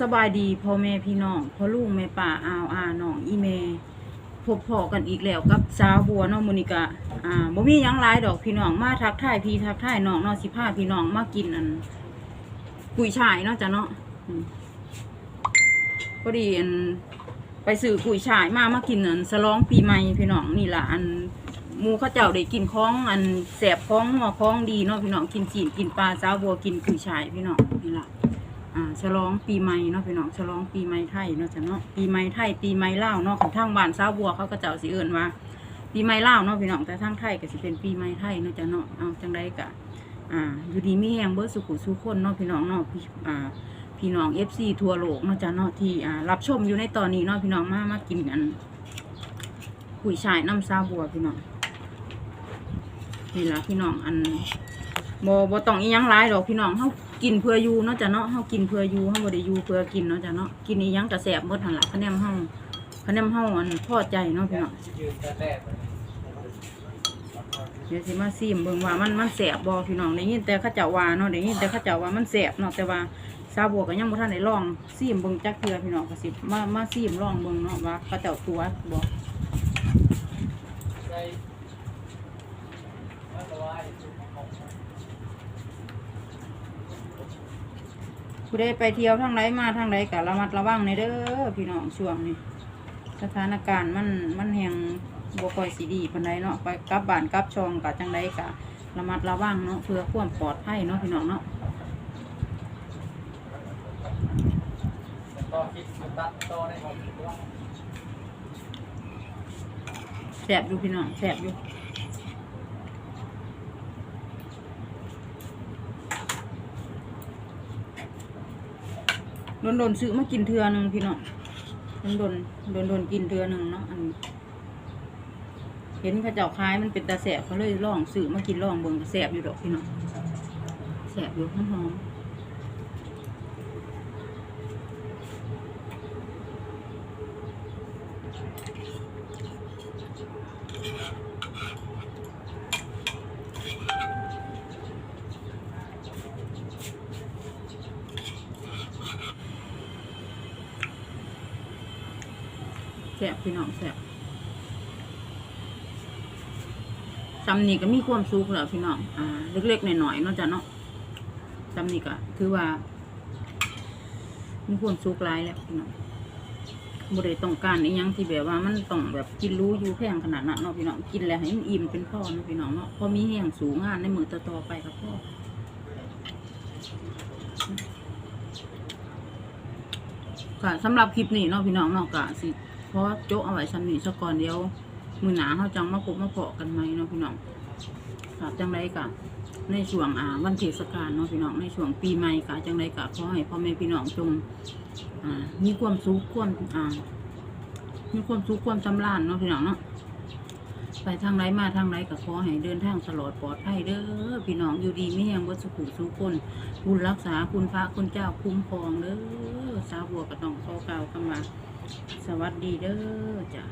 สบายดีพ่อแม่พี่น้องพ่อลุงแม่ป่าอาวอาน้องอีเมพบพอกันอีกแล้วกับสาวบัวเนาะมื้อนี้ก็อ่าบ่มียังหลายดอกพี่น้องมาทักทายพี่ทักทายน้องเนาะสิพาพี่น้องมากินอันกุยช่ายเนาะจ้ะเนาะพอดีอันไปซื้อกุยช่ายมามากินอันฉลองปีใหม่พี่น้องนี่ละอันมูเขาเจ้าได้กินของอันแสบของหัวของดีเนาะพี่น้องกินจีนกินปลาสาวบัวกินกุยช่ายพี่น้องนี่ละ อ่าฉลองปีใหม่เนาะพี่น้องฉลองปีใหม่ไทยเนาะจ้ะเนาะปีใหม่ไทยปีใหม่ลาวเนาะของทางบ้านสาวบัวเขาก็เจ้าสิเอิ้นว่าปีใหม่ลาวเนาะพี่น้องแต่ทางไทยก็สิเป็นปีใหม่ไทยเนาะจ้ะเนาะเอาจังไดกะอ่าอยู่ดีมีแฮงเบิดสุขุสุขคนเนาะพี่น้องเนาะพี่อ่าพี่น้อง FC ทั่วโลกเนาะจ้ะเนาะที่อ่ารับชมอยู่ในตอนนี้เนาะพี่น้องมามากินกันกุยชายน้ำซาบัวพี่น้องนี่ละพี่น้องอันบ่บ่ต้องอียังหลายดอกพี่น้องเฮากินเพื่ออยู่เนาะจ้ะเนาะเฮากินเพื่ออยู่เฮาบ่ได้อยู่เพื่อกินเนาะจ้ะเนาะกินอีหยังก็แซ่บหมดหั่นล่ะคะแนนเฮาคะแนนเฮาอันพอใจเนาะพี่น้องยืนแต่แรกเดี๋ยวสิมาซิมเบิ่งว่ามันมันแซ่บบ่พี่น้องได้ยินแต่เขาเจ้าว่าเนาะได้ยินแต่เขาเจ้าว่ามันแซ่บเนาะแต่ว่าสาวบัวก็ยังบ่ทันได้ลองซิมเบิ่งจักเทื่อพี่น้องก็สิมามาซิมลองเบิ่งเนาะว่าเขาเจ้าตัวบ่ ใจว่าจะว่า ผู้ใดไปเที่ยวทางใดมาทางใดก็ระมัดระวังในเด้อพี่น้องช่วงนี้สถานการณ์มันมันแฮงบ่ค่อยสิดีปานใดเนาะไปกลับบ้านกลับช่องก็จังไดก็ระมัดระวังเนาะเพื่อความปลอดภัยเนาะพี่น้องเนาะแสบอยู่พี่น้องแสบอยู่ ดนโดนซื้อมากินเทือหนึงพี่น้องโดนโดนโดนกินเทือหนึงเนาะอันเห็นเขาเจ้าคล้ายมันเป็นตาแสบเขาเลยล่องซื้อมากินล่องเบิ่งตาแสบอยู่ดอกพี่น้องแสบอยู่หอมๆแส บพี่น้องแสบซำนี่ก็มีความสุขแล้วพี่น้อง อ่า เล็กๆหน่อยๆนาะจ้ะเนาะซำนี่ก็ถือว่า มีความสุขหลายแล้วพี่น้องบ่ได้ต้องการอีหยังที่แบบว่ามันต้องแบบกินรู้อยู่แพงขนาดนั้นเนาะพี่น้องกินแล้วให้มันอิ่มเป็นพ่อเนาะพี่น้องเนาะพอมีแห้งสูงงานในมือต่อๆไปครับพ่อค่ะสำหรับคลิปนี้เนาะพี่น้องเนาะก็สิ ราะโจ๊กเอาไว้ชั้นนี้ซะก่อนเดียว มือหนาเขาจังมาพบมาเพาะกันไหมเนาะพี่น้องค่ะจังไรกะในช่วงอ่าวันเทศกาลเนาะพี่น้องในช่วงปีใหม่กะจังไรกะขอให้พ่อแม่พี่น้องจงอ่ามีความสุขความอ่ามีความสุขความสำราญเนาะพี่น้องเนาะ ไปทางไรมาทางไรกับขอให้เดินทางตลอดปลอดภัยเด้อพี่น้องอยู่ดีไม่แยงวัสุขุสุขคนคุณรักษาคุณพระคุณเจ้าคุ้มครองเด้อสาวบัวก็ต้องขอกล่าวคำว่าสวัสดีเด้อจ้ะ